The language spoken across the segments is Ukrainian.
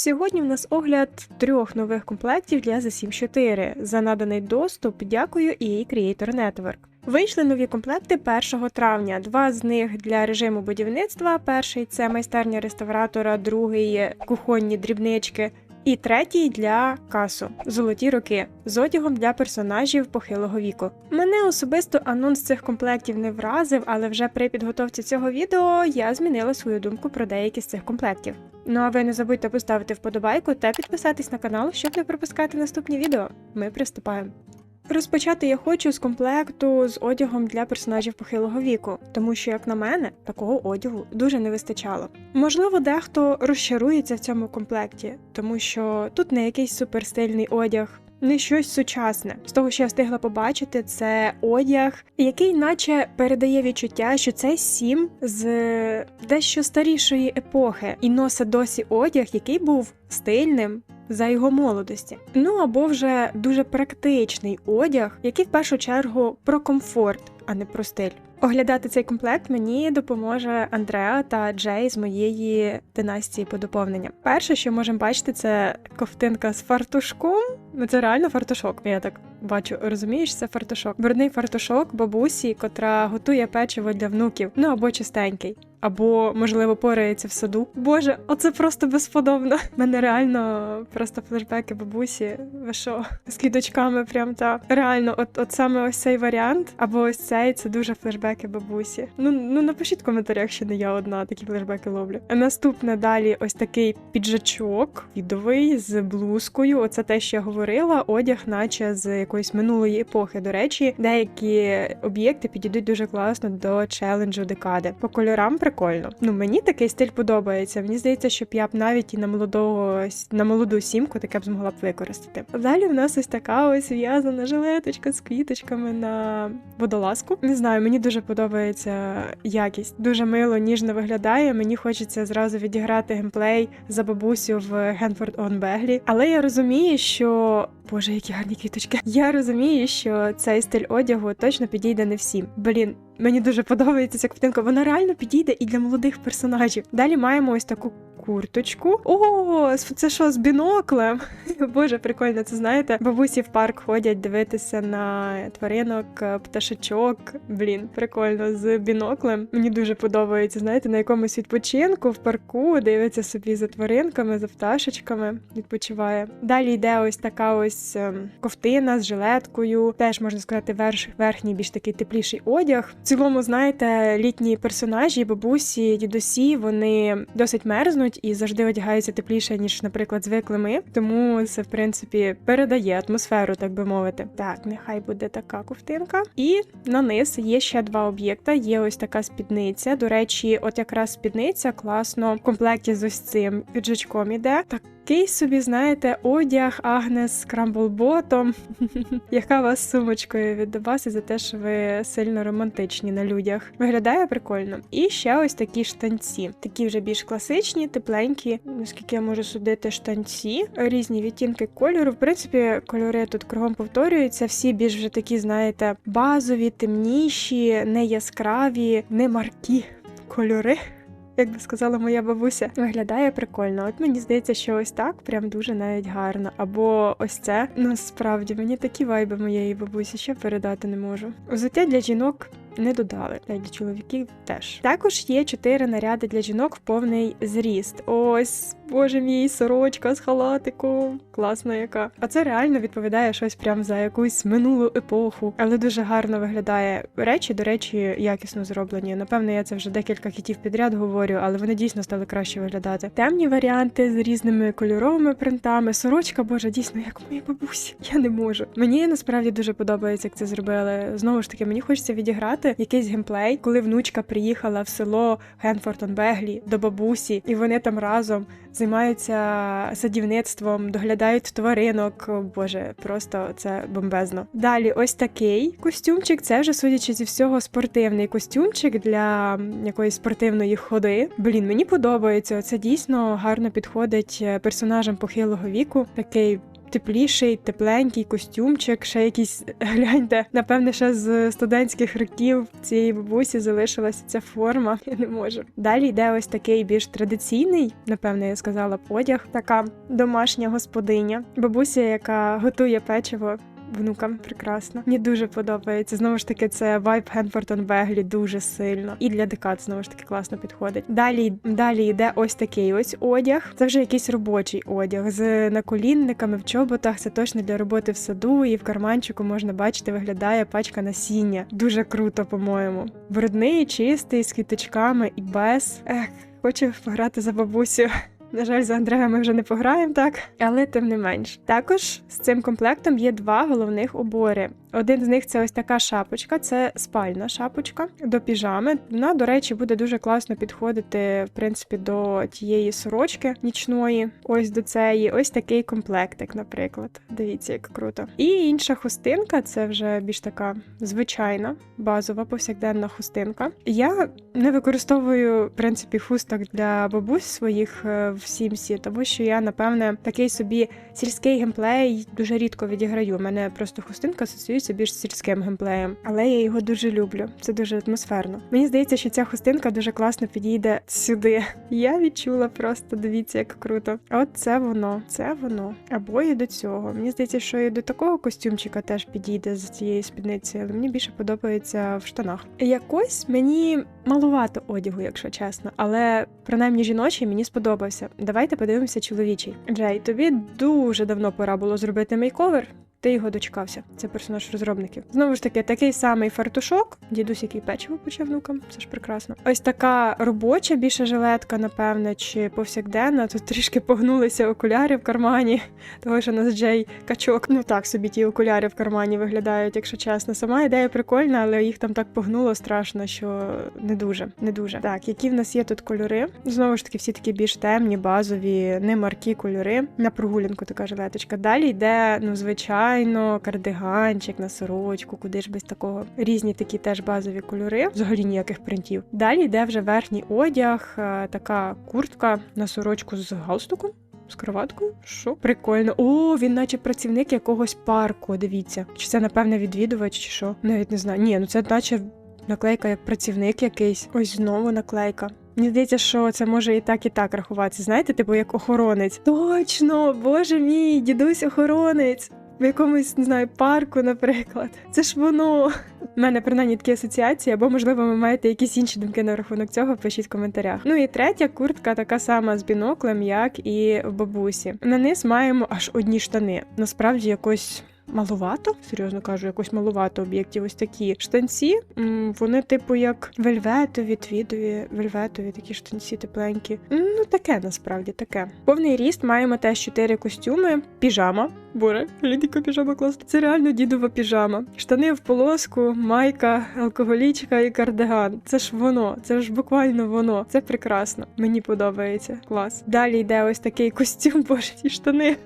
Сьогодні в нас огляд трьох нових комплектів для The Sims 4. За наданий доступ дякую EA Creator Network. Вийшли нові комплекти 1 травня. Два з них для режиму будівництва. Перший це майстерня реставратора, другий кухонні дрібнички. І третій для касу золоті роки з одягом для персонажів похилого віку. Мене особисто анонс цих комплектів не вразив, але вже при підготовці цього відео я змінила свою думку про деякі з цих комплектів. Ну а ви не забудьте поставити вподобайку та підписатись на канал, щоб не пропускати наступні відео. Ми приступаємо. Розпочати я хочу з комплекту з одягом для персонажів похилого віку, тому що, як на мене, такого одягу дуже не вистачало. Можливо, дехто розчарується в цьому комплекті, тому що тут не якийсь суперстильний одяг. Не щось сучасне. З того, що я встигла побачити, це одяг, який наче передає відчуття, що це сім з дещо старішої епохи, і носить досі одяг, який був стильним за його молодості. Ну або вже дуже практичний одяг, який в першу чергу про комфорт, а не про стиль. Оглядати цей комплект мені допоможе Андреа та Джей з моєї династії по доповненням. Перше, що можемо бачити, це ковтинка з фартушком. Ну це реально фартушок. Я так бачу, розумієш, це фартушок. Брудний фартушок бабусі, котра готує печиво для внуків, ну або чистенький. Або, можливо, порається в саду. Боже, оце просто безподобно. У мене реально просто флешбеки бабусі. Ви що? З квіточками, прям та реально, от от саме ось цей варіант, або ось цей це дуже флешбеки бабусі. Ну ну напишіть в коментарях, що не я одна такі флешбеки ловлю. А Наступне далі ось такий піджачок, відовий з блузкою. Оце те, що я говорила, одяг, наче з якоїсь минулої епохи. До речі, деякі об'єкти підійдуть дуже класно до челенджу декади. По кольорам прикольно. Ну мені такий стиль подобається. Мені здається, що я б навіть і на молодого на молоду сімку таке б змогла б використати. Далі в нас ось така ось в'язана жилеточка з квіточками на водолазку. Не знаю, мені дуже подобається якість. Дуже мило, ніжно виглядає. Мені хочеться зразу відіграти геймплей за бабусю в Генфорд он Беглі. Але я розумію, що Боже, які гарні квіточки. Я розумію, що цей стиль одягу точно підійде не всім. Блін, мені дуже подобається ця картинка. Вона реально підійде і для молодих персонажів. Далі маємо ось таку курточку. О, це що з біноклем? Боже, прикольно, це знаєте. Бабусі в парк ходять дивитися на тваринок, пташечок. Блін, прикольно з біноклем. Мені дуже подобається. Знаєте, на якомусь відпочинку в парку дивиться собі за тваринками, за пташечками, відпочиває. Далі йде ось така ось ем, ковтина з жилеткою. Теж можна сказати, верх, верхній більш такий тепліший одяг. В цілому, знаєте, літні персонажі, бабусі, дідусі, вони досить мерзнуть і завжди одягаються тепліше, ніж, наприклад, звикли ми. Тому це, в принципі, передає атмосферу, так би мовити. Так, нехай буде така ковтинка. І на низ є ще два об'єкта. Є ось така спідниця. До речі, от якраз спідниця класно в комплекті з ось цим піджачком іде. Такий собі, знаєте, одяг Агнес Крамблботом, яка вас сумочкою від Дебаси за те, що ви сильно романтичні на людях. Виглядає прикольно. І ще ось такі штанці, такі вже більш класичні, тепленькі, наскільки я можу судити, штанці, різні відтінки кольору. В принципі, кольори тут кругом повторюються. Всі більш вже такі, знаєте, базові, темніші, не яскраві, не маркі кольори. Як би сказала моя бабуся, виглядає прикольно. От мені здається, що ось так прям дуже навіть гарно. Або ось це. насправді мені такі вайби моєї бабусі ще передати не можу. Взуття для жінок не додали, та й для чоловіків теж. Також є чотири наряди для жінок в повний зріст. Ось, боже мій, сорочка з халатиком. Класна яка. А це реально відповідає щось прям за якусь минулу епоху, але дуже гарно виглядає. Речі, до речі, якісно зроблені. Напевно, я це вже декілька хітів підряд говорю, але вони дійсно стали краще виглядати. Темні варіанти з різними кольоровими принтами. Сорочка, боже, дійсно, як моїй бабусі. Я не можу. Мені насправді дуже подобається, як це зробили. Знову ж таки, мені хочеться відіграти якийсь геймплей, коли внучка приїхала в село Генфортон Беглі до бабусі, і вони там разом займаються садівництвом, доглядають тваринок. Боже, просто це бомбезно. Далі, ось такий костюмчик. Це вже судячи зі всього спортивний костюмчик для якоїсь спортивної ходи. Блін, мені подобається. Це дійсно гарно підходить персонажам похилого віку. Такий тепліший, тепленький костюмчик, ще якийсь гляньте. Напевне, ще з студентських років цієї бабусі залишилася ця форма. Я не можу. Далі йде ось такий більш традиційний, напевне, я сказала одяг. Така домашня господиня, бабуся, яка готує печиво внукам прекрасно. Мені дуже подобається. Знову ж таки, це вайб Хенфортон Беглі дуже сильно. І для декат знову ж таки класно підходить. Далі далі йде ось такий ось одяг. Це вже якийсь робочий одяг з наколінниками в чоботах. Це точно для роботи в саду, і в карманчику можна бачити, виглядає пачка насіння. Дуже круто, по-моєму. Брудний, чистий, з квіточками і без. Ех, хочу пограти за бабусю. На жаль, за Андрея ми вже не пограємо так, але тим не менш. Також з цим комплектом є два головних убори. Один з них це ось така шапочка, це спальна шапочка до піжами. Вона, до речі, буде дуже класно підходити, в принципі, до тієї сорочки нічної. Ось до цієї, ось такий комплектик, наприклад. Дивіться, як круто. І інша хустинка це вже більш така звичайна, базова, повсякденна хустинка. Я не використовую в принципі хусток для бабусь своїх е, в сімсі, тому що я, напевне, такий собі сільський геймплей дуже рідко відіграю. У мене просто хустинка асоціюється більш з сільським геймплеєм, але я його дуже люблю. Це дуже атмосферно. Мені здається, що ця хустинка дуже класно підійде сюди. Я відчула просто дивіться, як круто. От це воно, це воно. Або і до цього. Мені здається, що і до такого костюмчика теж підійде з цієї спідниці, але мені більше подобається в штанах. Якось мені малувато одягу, якщо чесно, але принаймні жіночий мені сподобався. Давайте подивимося чоловічий. Джей, тобі дуже давно пора було зробити мейковер. Ти його дочекався. Це персонаж розробників. Знову ж таки, такий самий фартушок. Дідусь, який печиво почав внукам. Це ж прекрасно. Ось така робоча більше жилетка, напевне, чи повсякденна. Тут трішки погнулися окуляри в кармані, того що у нас Джей качок. Ну так собі ті окуляри в кармані виглядають, якщо чесно. Сама ідея прикольна, але їх там так погнуло страшно, що не дуже. Не дуже. Так, які в нас є тут кольори? Знову ж таки, всі такі більш темні, базові, не маркі кольори. На прогулянку така жилеточка. Далі йде, ну, звичайно звичайно, кардиганчик на сорочку, куди ж без такого. Різні такі теж базові кольори, взагалі ніяких принтів. Далі йде вже верхній одяг, е, така куртка на сорочку з галстуком. З кроваткою? Що? Прикольно. О, він наче працівник якогось парку. Дивіться. Чи це, напевне, відвідувач, чи що? Навіть не знаю. Ні, ну це наче наклейка як працівник якийсь. Ось знову наклейка. Мені здається, що це може і так, і так рахуватися. Знаєте, типу як охоронець. Точно, боже мій, дідусь охоронець в якомусь не знаю парку, наприклад. Це ж воно. У мене принаймні такі асоціації, або, можливо, ви маєте якісь інші думки на рахунок цього, пишіть в коментарях. Ну і третя куртка така сама з біноклем, як і в бабусі. На низ маємо аж одні штани. Насправді якось маловато, серйозно кажу, якось маловато об'єктів. Ось такі штанці. Вони, типу, як вельветові, твідові, вельветові, такі штанці тепленькі. Ну, таке насправді таке. Повний ріст маємо теж чотири костюми, піжама. Боже, глядіка піжама класна. Це реально дідова піжама. Штани в полоску, майка, алкоголічка і кардиган. Це ж воно, це ж буквально воно. Це прекрасно. Мені подобається. Клас. Далі йде ось такий костюм, боже, ті штани.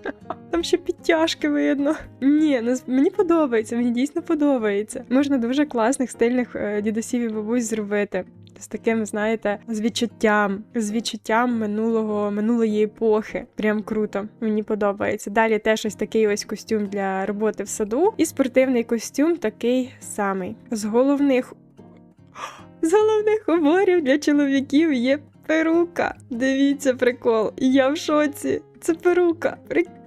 Там ще підтяжки видно. Ні, ну мені подобається, мені дійсно подобається. Можна дуже класних стильних е, дідусів і бабусь зробити. З таким, знаєте, з відчуттям, з відчуттям минулого минулої епохи. Прям круто. Мені подобається. Далі теж ось такий ось костюм для роботи в саду, і спортивний костюм такий самий. З головних з головних уборів для чоловіків є перука. Дивіться, прикол. Я в шоці. Це перука.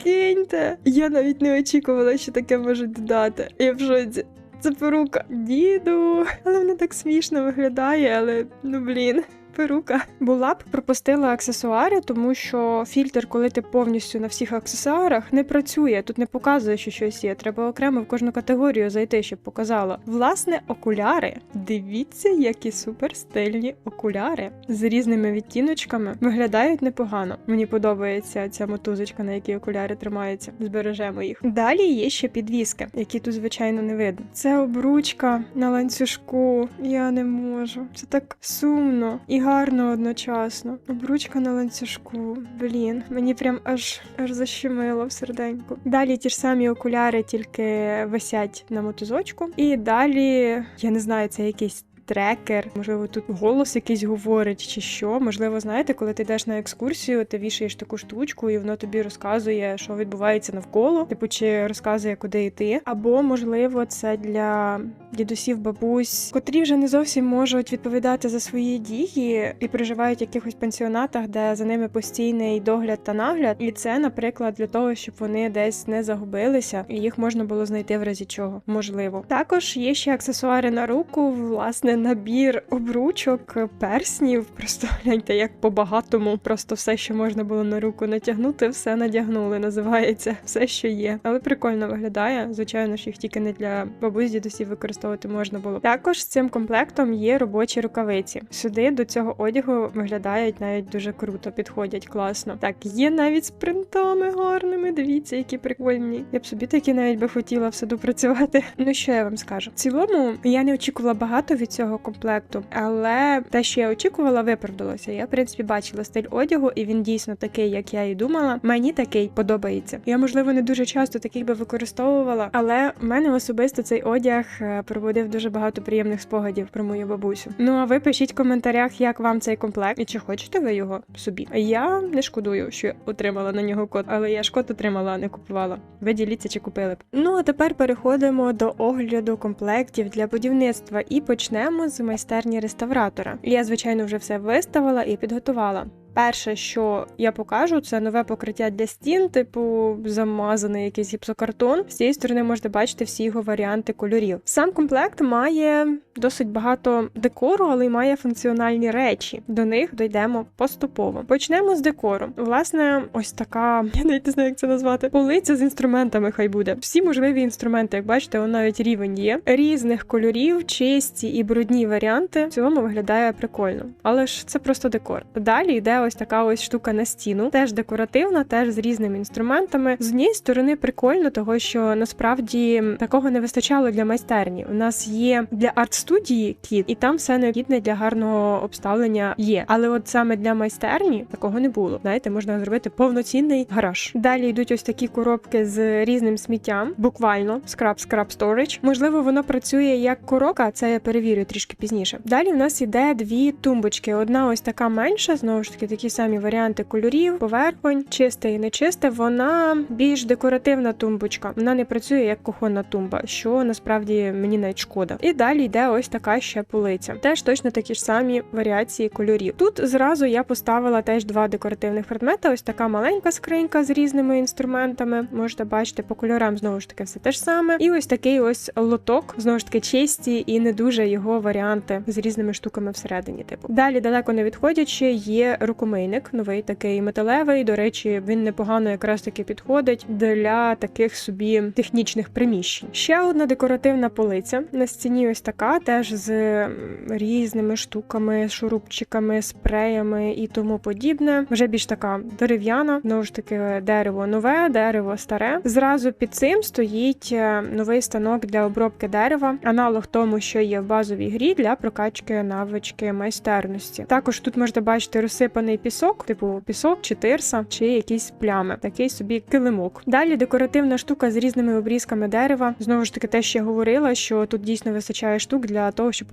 Прикиньте. Я навіть не очікувала, що таке можуть додати. Я в шоці. Це перука. Діду. Але вона так смішно виглядає, але ну блін перука. Була б пропустила аксесуари, тому що фільтр, коли ти повністю на всіх аксесуарах, не працює. Тут не показує, що щось є. Треба окремо в кожну категорію зайти, щоб показало. Власне, окуляри. Дивіться, які супер стильні окуляри з різними відтіночками. Виглядають непогано. Мені подобається ця мотузочка, на якій окуляри тримаються. Збережемо їх. Далі є ще підвіски, які тут, звичайно, не видно. Це обручка на ланцюжку. Я не можу. Це так сумно. І гарно одночасно. Обручка на ланцюжку. Блін, мені прям аж аж защемило в серденьку. Далі ті ж самі окуляри, тільки висять на мотузочку. І далі, я не знаю, це якийсь трекер, можливо, тут голос якийсь говорить, чи що. Можливо, знаєте, коли ти йдеш на екскурсію, ти вішаєш таку штучку, і воно тобі розказує, що відбувається навколо, типу, чи розказує, куди йти. Або, можливо, це для дідусів, бабусь, котрі вже не зовсім можуть відповідати за свої дії і проживають в якихось пансіонатах, де за ними постійний догляд та нагляд. І це, наприклад, для того, щоб вони десь не загубилися, і їх можна було знайти в разі чого. Можливо, також є ще аксесуари на руку, власне, набір обручок, перснів. Просто гляньте, як по-багатому, просто все, що можна було на руку натягнути, все надягнули. Називається все, що є. Але прикольно виглядає. Звичайно ж, їх тільки не для бабусь, дідусів використовувати можна було. Також з цим комплектом є робочі рукавиці. Сюди до цього одягу виглядають навіть дуже круто, підходять класно. Так, є навіть з принтами гарними. Дивіться, які прикольні. Я б собі такі навіть би хотіла в саду працювати. Ну що я вам скажу? В цілому я не очікувала багато від цього комплекту, але те, що я очікувала, виправдалося. Я в принципі бачила стиль одягу, і він дійсно такий, як я і думала. Мені такий подобається. Я можливо не дуже часто такий би використовувала, але в мене особисто цей одяг е, проводив дуже багато приємних спогадів про мою бабусю. Ну а ви пишіть в коментарях, як вам цей комплект і чи хочете ви його собі. Я не шкодую, що отримала на нього код, але я ж код отримала, а не купувала. Ви діліться чи купили б. Ну а тепер переходимо до огляду комплектів для будівництва і почнемо з майстерні реставратора. Я, звичайно, вже все виставила і підготувала. Перше, що я покажу, це нове покриття для стін, типу замазаний якийсь гіпсокартон. З цієї сторони можете бачити всі його варіанти кольорів. Сам комплект має досить багато декору, але й має функціональні речі. До них дійдемо поступово. Почнемо з декору. Власне, ось така, я навіть не знаю, як це назвати. Полиця з інструментами. Хай буде. Всі можливі інструменти, як бачите, он навіть рівень є різних кольорів, чисті і брудні варіанти. В цілому виглядає прикольно, але ж це просто декор. Далі йде ось така ось штука на стіну, теж декоративна, теж з різними інструментами. З однієї сторони прикольно, того що насправді такого не вистачало для майстерні. У нас є для арт-студії кіт, і там все необхідне для гарного обставлення є. Але от саме для майстерні такого не було. Знаєте, можна зробити повноцінний гараж. Далі йдуть ось такі коробки з різним сміттям, буквально скраб скраб сторич. Можливо, воно працює як коробка, це я перевірю трішки пізніше. Далі в нас іде дві тумбочки. Одна ось така менша, знову ж таки, такі самі варіанти кольорів, поверхонь, чисте і нечисте. Вона більш декоративна тумбочка. Вона не працює як кухонна тумба, що насправді мені навіть шкода. І далі йде ось така ще полиця. Теж точно такі ж самі варіації кольорів. Тут зразу я поставила теж два декоративних предмети. Ось така маленька скринька з різними інструментами. Можете бачити по кольорам знову ж таки все те ж саме. І ось такий ось лоток, знову ж таки чисті і не дуже його варіанти з різними штуками всередині. Типу далі далеко не відходячи, є рукомийник, новий такий металевий. До речі, він непогано якраз таки підходить для таких собі технічних приміщень. Ще одна декоративна полиця на стіні. Ось така, теж з різними штуками, шурупчиками, спреями і тому подібне. Вже більш така дерев'яна, знову ж таки, дерево нове, дерево старе. Зразу під цим стоїть е, новий станок для обробки дерева, аналог тому, що є в базовій грі для прокачки навички майстерності. Також тут можете бачити розсипаний пісок, типу пісок чи тирса, чи якісь плями. Такий собі килимок. Далі декоративна штука з різними обрізками дерева. Знову ж таки, те, що я говорила, що тут дійсно вистачає штук для того, щоб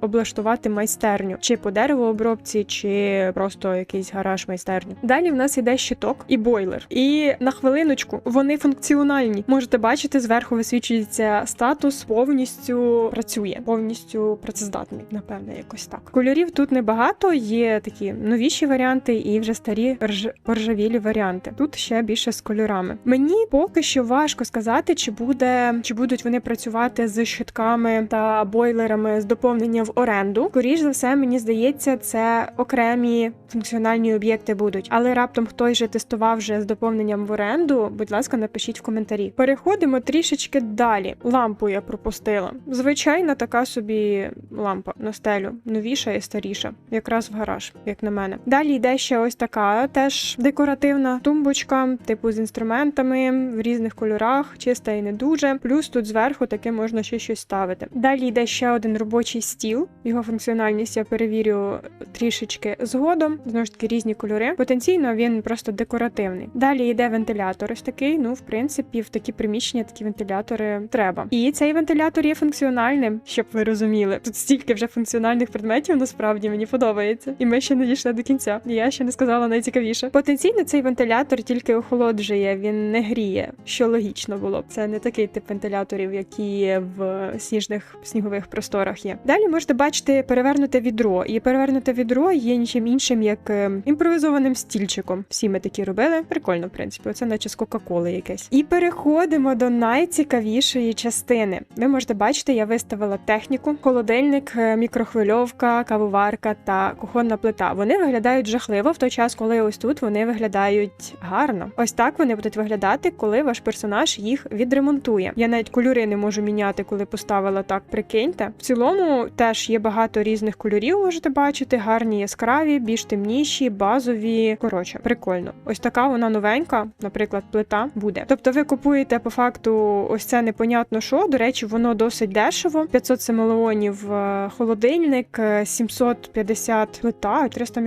облаштувати майстерню, чи по деревообробці, чи просто якийсь гараж майстерню. Далі в нас іде щиток і бойлер. І на хвилиночку вони функціональні. Можете бачити, зверху висвічується статус, повністю працює, повністю працездатний, напевне, якось так. Кольорів тут небагато, є такі новіші варіанти і вже старі рж... поржавілі варіанти. Тут ще більше з кольорами. Мені поки що важко сказати, чи буде чи будуть вони працювати з щитками та бойлерами з доповнення в оренду. Скоріш за все, мені здається, це окремі функціональні об'єкти будуть. Але раптом хтось же тестував вже з доповненням в оренду. Будь ласка, напишіть в коментарі. Переходимо трішечки далі. Лампу я пропустила. Звичайна така собі лампа на стелю, новіша і старіша, якраз в гараж, як на мене. Далі Далі йде ще ось така теж декоративна тумбочка, типу з інструментами в різних кольорах, чиста і не дуже. Плюс тут зверху таке можна ще щось ставити. Далі йде ще один робочий стіл. Його функціональність я перевірю трішечки згодом. Знову ж таки, різні кольори. Потенційно він просто декоративний. Далі йде вентилятор. Ось такий. Ну, в принципі, в такі приміщення такі вентилятори треба. І цей вентилятор є функціональним, щоб ви розуміли. Тут стільки вже функціональних предметів насправді мені подобається. І ми ще не дійшли до кінця. Я ще не сказала найцікавіше. Потенційно цей вентилятор тільки охолоджує, він не гріє, що логічно було б. Це не такий тип вентиляторів, які в сніжних снігових просторах є. Далі можете бачити перевернуте відро. І перевернуте відро є нічим іншим, як е, імпровізованим стільчиком. Всі ми такі робили. Прикольно, в принципі, оце наче з Кока-Коли якесь. І переходимо до найцікавішої частини. Ви можете бачити, я виставила техніку: холодильник, е, мікрохвильовка, кавоварка та кухонна плита. Вони виглядають жахливо в той час, коли ось тут вони виглядають гарно. Ось так вони будуть виглядати, коли ваш персонаж їх відремонтує. Я навіть кольори не можу міняти, коли поставила так. Прикиньте. В цілому теж є багато різних кольорів, можете бачити. Гарні яскраві, більш темніші, базові. Коротше, прикольно. Ось така вона новенька, наприклад, плита буде. Тобто, ви купуєте по факту ось це непонятно що. До речі, воно досить дешево. 500 семелеонів е, холодильник, е, 750 плита, 300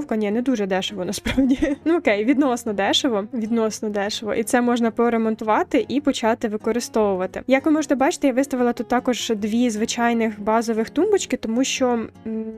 мікрохвильовка. Ні, не дуже дешево насправді. Ну окей, відносно дешево, відносно дешево, і це можна поремонтувати і почати використовувати. Як ви можете бачити, я виставила тут також дві звичайних базових тумбочки, тому що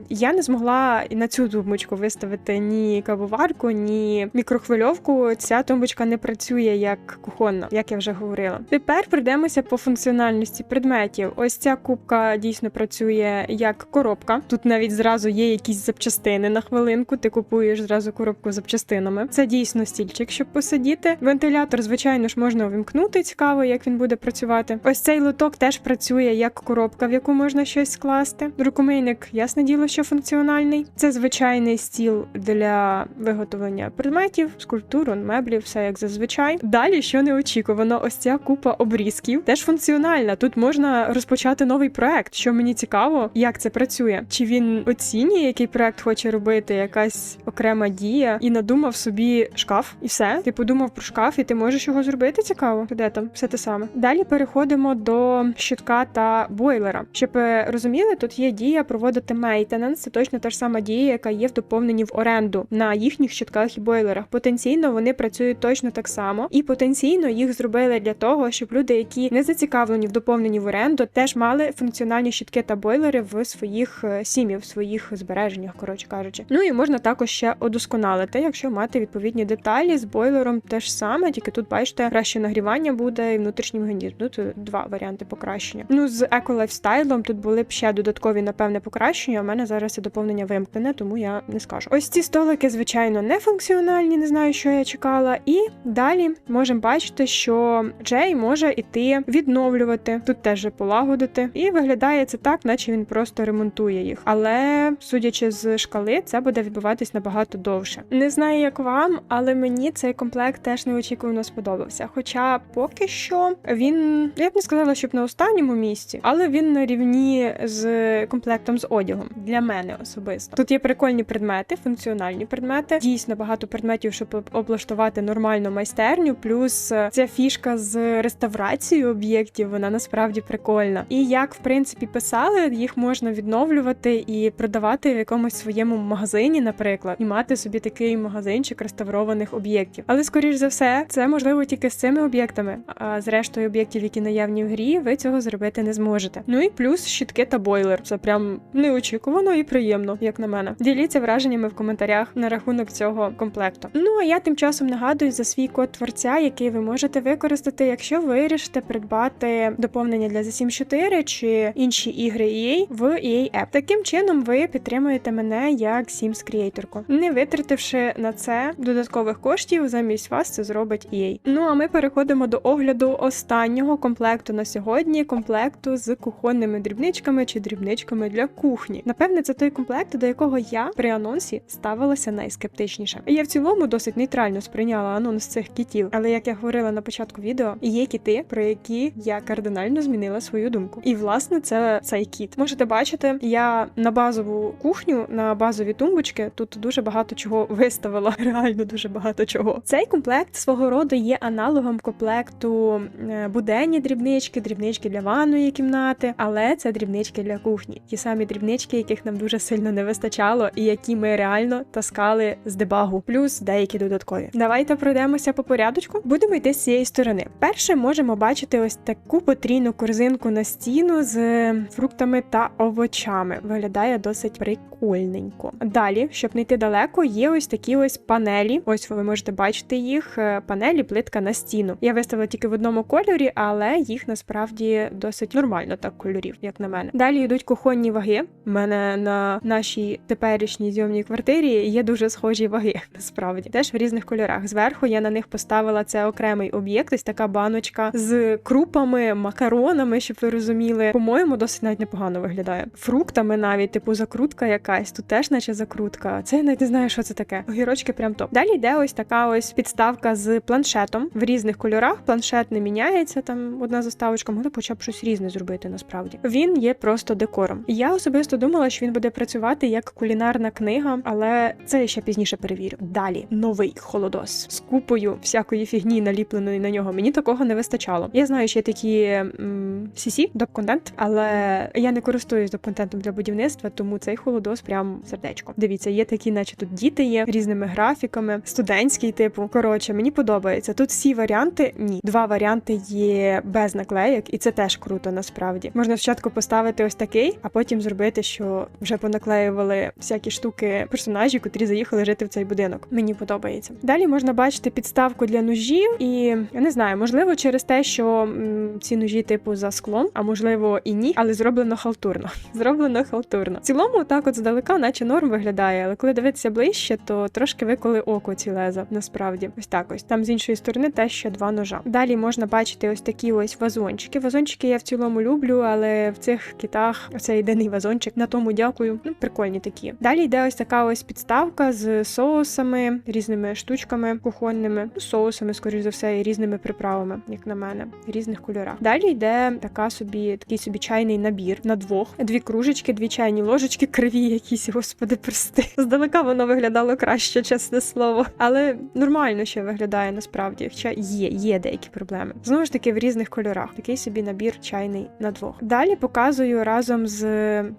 я не змогла на цю тумбочку виставити ні кавоварку, ні мікрохвильовку. Ця тумбочка не працює як кухонна, як я вже говорила. Тепер прийдемося по функціональності предметів. Ось ця кубка дійсно працює як коробка. Тут навіть зразу є якісь запчастини на хвилинку. Ти купуєш зразу коробку з запчастинами. Це дійсно стільчик, щоб посидіти. Вентилятор, звичайно ж, можна увімкнути. Цікаво, як він буде працювати. Ось цей лоток теж працює як коробка, в яку можна щось скласти. Рукомийник, ясне діло, що функціональний. Це звичайний стіл для виготовлення предметів, скульптур, меблів, все як зазвичай. Далі, що неочікувано, ось ця купа обрізків теж функціональна. Тут можна розпочати новий проект. Що мені цікаво, як це працює. Чи він оцінює, який проект хоче робити, якась окрема дія, і надумав собі шкаф, і все. Ти подумав про шкаф, і ти можеш його зробити. Цікаво, де там все те саме. Далі переходимо до щитка та бойлера. Щоб розуміли, тут є дія проводити мейтенанс. Це точно та ж сама дія, яка є в доповненні в оренду на їхніх щитках і бойлерах. Потенційно вони працюють точно так само, і потенційно їх зробили для того, щоб люди, які не зацікавлені в доповненні в оренду, теж мали функціональні щитки та бойлери в своїх е, сім'ях, в своїх збереженнях, коротше кажучи. Ну і можна також ще удосконалити, якщо мати відповідні деталі з бойлером, теж саме, тільки тут бачите, краще нагрівання буде і внутрішній механізм. Тут е, два варіанти покращення. Ну з еколайфстайлом тут були б ще додаткові, напевне, покращення. У мене зараз це доповнення вимкнене, тому я не скажу. Ось ці столики, звичайно, не функціональні, не знаю, що я чекала. І далі можемо бачити, що Джей може іти відновлювати, тут теж полагодити. І виглядає це так, наче він просто ремонтує їх. Але судячи з шкали, це буде відбуватись набагато довше. Не знаю, як вам, але мені цей комплект теж неочікувано сподобався. Хоча поки що він я б не сказала, щоб на останньому місці, але він на рівні з комплектом з одягом для мене особисто. Тут є прикольні предмети, функціональні предмети. Дійсно багато предметів, щоб облаштувати нормальну майстерню. Плюс е, ця фішка з реставрацією об'єктів, вона насправді прикольна. І як в принципі писали, їх можна відновлювати і продавати в якомусь своєму магазині, наприклад, і мати собі такий магазинчик реставрованих об'єктів. Але скоріш за все, це можливо тільки з цими об'єктами. А з рештою об'єктів, які наявні в грі, ви цього зробити не зможете. Ну і плюс щітки та бойлер. Це прям неочікувано і приємно, як на мене. Діліться враженнями в коментарях на рахунок цього комплекту. Ну а я тим часом нагадую за свій код творця, який ви можете використати, якщо вирішите придбати доповнення для The Sims 4 чи інші ігри EA в EA App. Таким чином ви підтримуєте мене як Sims креаторку, не витративши на це додаткових коштів, замість вас це зробить EA. Ну а ми переходимо до огляду останнього комплекту на сьогодні комплекту з кухонними дрібничками чи дрібничками для кухні. Напевне, це той комплект, до якого я при анонсі ставилася найскептичніше. Я в цілому досить нейтрально сприйняла анонс цих кітів, але як я говорила на початку відео, є кіти, про які я кардинально змінила свою думку. І власне це цей кіт. Можете бачити, я на базову кухню, на базові тумбочки тут тут дуже багато чого виставила. Реально дуже багато чого. Цей комплект свого роду є аналогом комплекту е, буденні дрібнички, дрібнички для ванної кімнати, але це дрібнички для кухні. Ті самі дрібнички, яких нам дуже сильно не вистачало, і які ми реально таскали з дебагу, плюс деякі додаткові. Давайте пройдемося по порядочку. Будемо йти з цієї сторони. Перше можемо бачити ось таку потрійну корзинку на стіну з фруктами та овочами. Виглядає досить прикольненько. Далі, щоб не йти далеко, є ось такі ось панелі. Ось ви можете бачити їх. е, Панелі, плитка на стіну. Я виставила тільки в одному кольорі, але їх насправді досить нормально так кольорів, як на мене. Далі йдуть кухонні ваги. У мене на нашій теперішній зйомній квартирі є дуже схожі ваги, насправді. Теж в різних кольорах. Зверху я на них поставила це окремий об'єкт, ось така баночка з крупами, макаронами, щоб ви розуміли. По-моєму, досить навіть непогано виглядає. Фруктами навіть, типу закрутка якась. Тут теж наче закрутка. Це я навіть не знаю, що це таке. Огірочки прям топ. Далі йде ось така ось підставка з планшетом в різних кольорах. Планшет не міняється там одна заставочка, могли хоча б щось різне зробити насправді. Він є просто декором. Я особисто думала, що він буде працювати як кулінарна книга, але це я ще пізніше перевірю. Далі новий холодос з купою всякої фігні наліпленої на нього. Мені такого не вистачало. Я знаю, що є такі м, CC, доп-контент, але я не користуюсь доп-контентом для будівництва, тому цей холодос прям сердечко. Дивіться, є такі, наче тут діти є різними графіками, студентський типу. Коротше, мені подобається. Тут всі варіанти ні. Два варіанти є без наклеїк, і це теж круто насправді. Можна спочатку поставити ось такий, а потім зробити, що вже понаклеювали всякі штуки персонажі, котрі заїхали жити в цей будинок. Мені подобається. Далі можна бачити підставку для ножів, і я не знаю, можливо, через те, що м, ці ножі типу за склом, а можливо і ні, але зроблено халтурно. Зроблено халтурно. В цілому, так от здалека, наче норм виглядає, але коли дивитися ближче, то трошки виколи око ці леза. Насправді, ось так ось. Там з іншої сторони теж ще два ножа. Далі можна бачити ось такі ось вазончики. Вазончики я в цілому люблю, але в цих китах оце єдиний вазончик. На тому дякую. Ну, прикольні такі. Далі йде ось така ось підставка з соусами, різними штучками кухонними, ну, соусами, скоріш за все, і різними приправами, як на мене, в різних кольорах. Далі йде така собі, такий собі чайний набір на двох, дві кружечки, дві чайні ложечки, криві якісь, господи, прости. Здалека воно виглядало краще, чесне слово. Але нормально ще виглядає насправді. Хоча є, є деякі проблеми. Знову ж таки, в різних кольорах. Такий собі набір чайний на двох. Далі показую разом з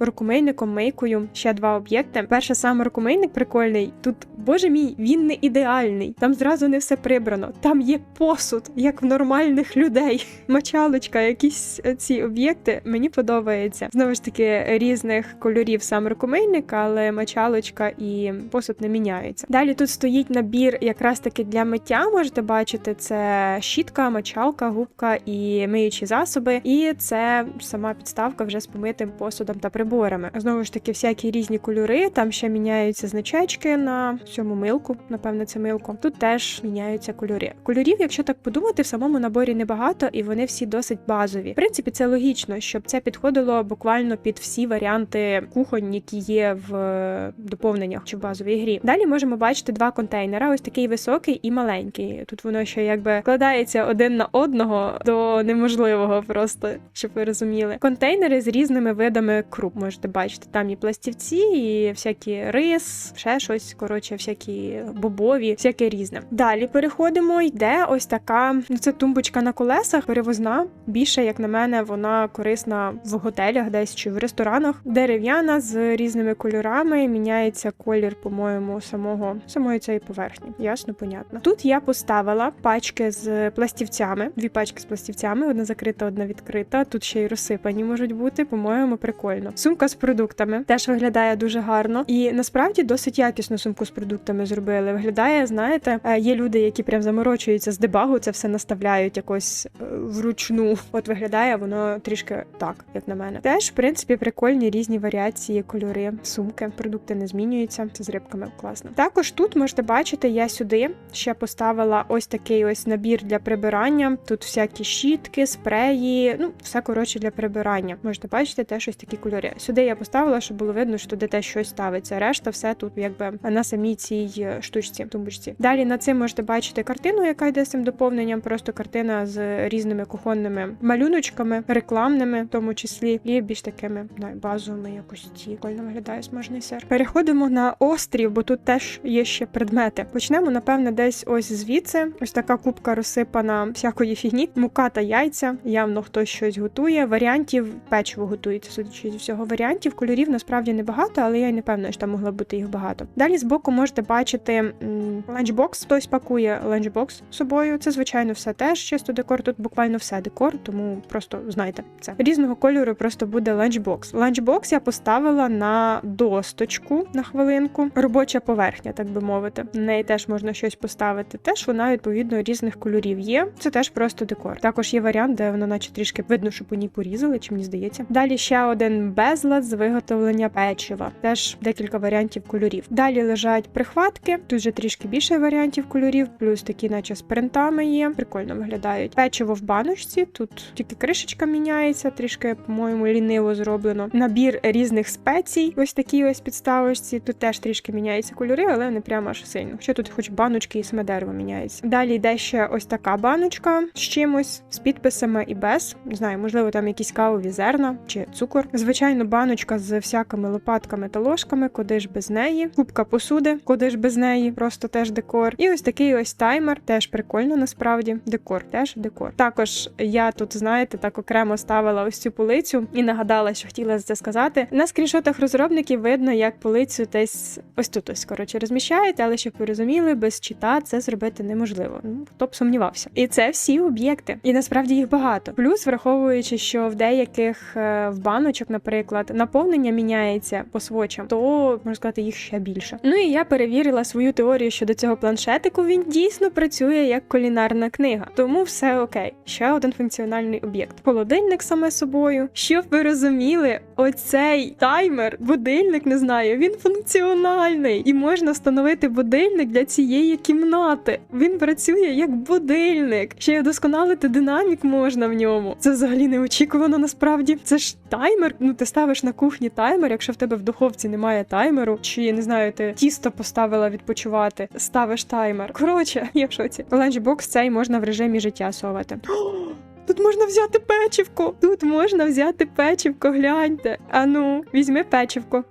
рукомийником, мейкою ще два об'єкти. Перше саме рукомийник прикольний. Тут, боже мій, він не ідеальний. Там зразу не все прибрано. Там є посуд, як в нормальних людей. Мочалочка, якісь е, ці об'єкти. Мені подобається. Знову ж таки, різних кольорів сам рукомийник, але мочалочка і посуд не міняються. Далі тут стоїть набір якраз таки для миття. Можете бачити, це щітка, мочалка, губка і миючі засоби. І це сама підставка вже з помитим посудом та приборами. Знову ж таки, всякі різні кольори. Там ще міняються значечки на цьому милку. Напевне, це милко. Тут теж міняються кольори. Кольорів, якщо так подумати, в самому наборі небагато, і вони всі досить базові. В принципі, це логічно, щоб це підходило буквально під всі варіанти кухонь, які є в е, доповненнях чи в базовій грі. Далі можемо бачити два контейнера: ось такий високий і маленький. Тут воно ще якби складається один на одного до неможливого, просто щоб ви розуміли. Контейнери з різними видами круп можете бачити. Там і пластівці, і всякі рис, ще щось. Коротше, всякі бобові, всяке різне. Далі переходимо. Йде ось така. Ну це тумбочка на колесах, перевозна. Більше, як на мене, вона корисна в готелях десь чи в ресторанах. Дерев'яна з різними кольорами. Міняється колір, по-моєму, самого самої цієї поверхні. Ясно, понятно. Тут я поставила пачки з пластівцями, дві пачки з пластівцями, одна закрита, одна відкрита. Тут ще й розсипані можуть бути. По-моєму, прикольно. Сумка з продуктами теж виглядає дуже гарно. І насправді досить якісну сумку з продуктами зробили. Виглядає, знаєте, е, є люди, які прям заморочуються з дебагу, це все наставляють якось е, вручну. От виглядає воно трішки так, як на мене. Теж, в принципі, прикольні різні варіації, кольори, сумки. Продукти не змінюються. Це з рибками класно. Також тут можете бачити, я сюди ще поставила ось такий ось набір для прибирання. Тут всякі щітки, спреї, ну все коротше для прибирання. Можете бачити теж ось такі кольори. Сюди я поставила, щоб було видно, що туди теж щось ставиться. Решта все тут, якби на самій цій е, штучці, тумбочці. Далі на цим можете бачити картину, яка йде з цим доповненням. Просто картина з різними кухонними малюночками, рекламними, в тому числі, і більш такими базовими якось ці. Прикольно виглядає смажений сир. Переходимо на острів, бо тут теж є ще предмети. Почнемо, напевне, десь ось звідси. Ось така кубка розсипана всякої фігні. Мука та яйця. Явно хтось щось готує. Варіантів печиво готується, судячи з всього варіантів. Кольорів насправді небагато, але я й не певна, що там могло бути їх багато. Далі збоку можете бачити ланчбокс. Хтось пакує ланчбокс з собою. Це звичайно все теж чисто декор. Тут буквально все декор, тому просто знайте це. Різного кольору просто буде ланчбокс. Ланчбокс я поставила на досточку на хвилинку. Робоча поверхня, так би мовити. На неї теж можна щось поставити. Теж вона відповідно різних кольорів є. Це теж просто декор. Також є варіант, де воно, наче трішки видно, що по ній порізали, чи мені здається. Далі ще один безлад з виготовлення печива. Теж декілька варіантів кольорів. Далі лежать прихватки. Тут вже трішки більше варіантів кольорів, плюс такі, наче з принтами є. Прикольно виглядають. Печиво в баночці. Тут тільки кришечка міняється, трішки, по-моєму, ліниво зроблено. Набір різних спецій. Ось такі ось підставочці. Тут теж трішки міняються кольори, але не прямо аж сильно. Хоча тут хоч баночки і саме дерево міняється. Далі йде ще ось така баночка з чимось, з підписами і без. Не знаю, можливо, там якісь кавові зерна чи цукор. Звичайно, баночка з всякими лопатками та ложками, куди ж без неї. Кубка посуди, куди ж без неї, просто теж декор. І ось такий ось таймер, теж прикольно насправді. Декор, теж декор. Також я тут, знаєте, так окремо ставила ось цю полицю і нагадала, що хотіла це сказати. На скріншотах розробників видно, як полицю десь ось тут ось коротше розміщаєте, але щоб ви розуміли, без чита це зробити неможливо. Ну хто б сумнівався. І це всі об'єкти, і насправді їх багато. Плюс, враховуючи, що в деяких е, в баночок, наприклад, наповнення міняється по свочам, то можна сказати їх ще більше. Ну і я перевірила свою теорію щодо цього планшетику. Він дійсно працює як кулінарна книга, тому все окей. Ще один функціональний об'єкт. Холодильник саме собою. Щоб ви розуміли, оцей таймер, будильник не знаю, він функціональний і можна встановити будильник для цієї кімнати. Він працює як будильник. Ще й удосконалити динамік можна в ньому. Це взагалі неочікувано насправді. Це ж таймер. Ну ти ставиш на кухні таймер, якщо в тебе в духовці немає таймеру, чи не знаю, ти тісто поставила відпочивати, ставиш таймер. Коротше, я в шоці. Ланчбокс цей можна в режимі життя совати. Тут можна взяти печівку. Тут можна взяти печівку, гляньте. Ану, візьми печивко.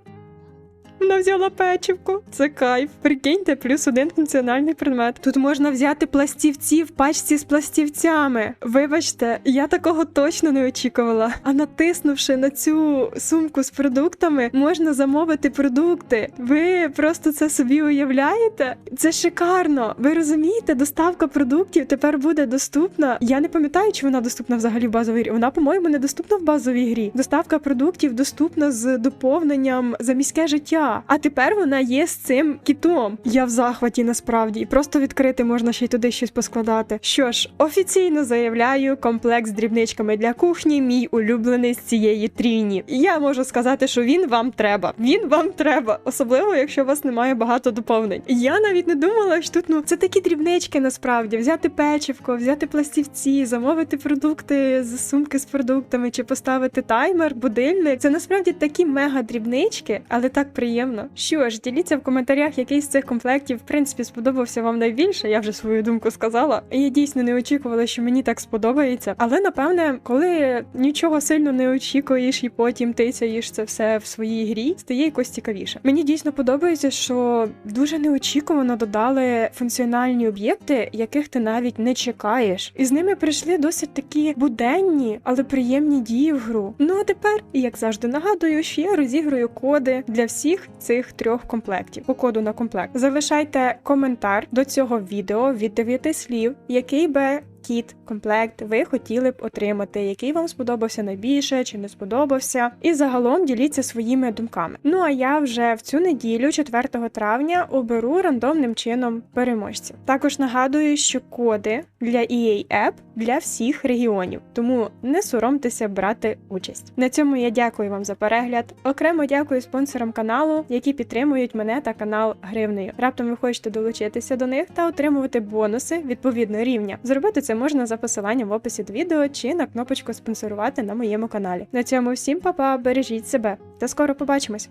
Вона взяла печивко. Це кайф. Прикиньте, плюс один функціональний предмет. Тут можна взяти пластівці в пачці з пластівцями. Вибачте, я такого точно не очікувала. А натиснувши на цю сумку з продуктами, можна замовити продукти. Ви просто це собі уявляєте? Це шикарно. Ви розумієте, доставка продуктів тепер буде доступна. Я не пам'ятаю, чи вона доступна взагалі в базовій грі. Вона, по-моєму, не доступна в базовій грі. Доставка продуктів доступна з доповненням за міське життя. А тепер вона є з цим кітом. Я в захваті насправді, і просто відкрити можна ще й туди щось поскладати. Що ж, офіційно заявляю, комплект з дрібничками для кухні, мій улюблений з цієї трійні. Я можу сказати, що він вам треба. Він вам треба, особливо якщо у вас немає багато доповнень. Я навіть не думала, що тут ну це такі дрібнички насправді взяти печивко, взяти пластівці, замовити продукти з сумки з продуктами чи поставити таймер, будильник. Це насправді такі мега дрібнички, але так приємно. Що ж, діліться в коментарях, який з цих комплектів в принципі сподобався вам найбільше. Я вже свою думку сказала. Я дійсно не очікувала, що мені так сподобається. Але напевне, коли нічого сильно не очікуєш і потім тицяєш це все в своїй грі, стає якось цікавіше. Мені дійсно подобається, що дуже неочікувано додали функціональні об'єкти, яких ти навіть не чекаєш. І з ними прийшли досить такі буденні, але приємні дії в гру. Ну а тепер, як завжди, нагадую, що я розіграю коди для всіх цих трьох комплектів по коду на комплект. Залишайте коментар до цього відео від 9 слів, який би кіт, комплект ви хотіли б отримати, який вам сподобався найбільше чи не сподобався. І загалом діліться своїми думками. Ну а я вже в цю неділю, 4 травня, оберу рандомним чином переможців. Також нагадую, що коди для EA App для всіх регіонів, тому не соромтеся брати участь. На цьому я дякую вам за перегляд. Окремо дякую спонсорам каналу, які підтримують мене та канал гривнею. Раптом ви хочете долучитися до них та отримувати бонуси відповідно рівня. Зробити можна за посиланням в описі до відео чи на кнопочку спонсорувати на моєму каналі. На цьому всім па-па, бережіть себе та скоро побачимось!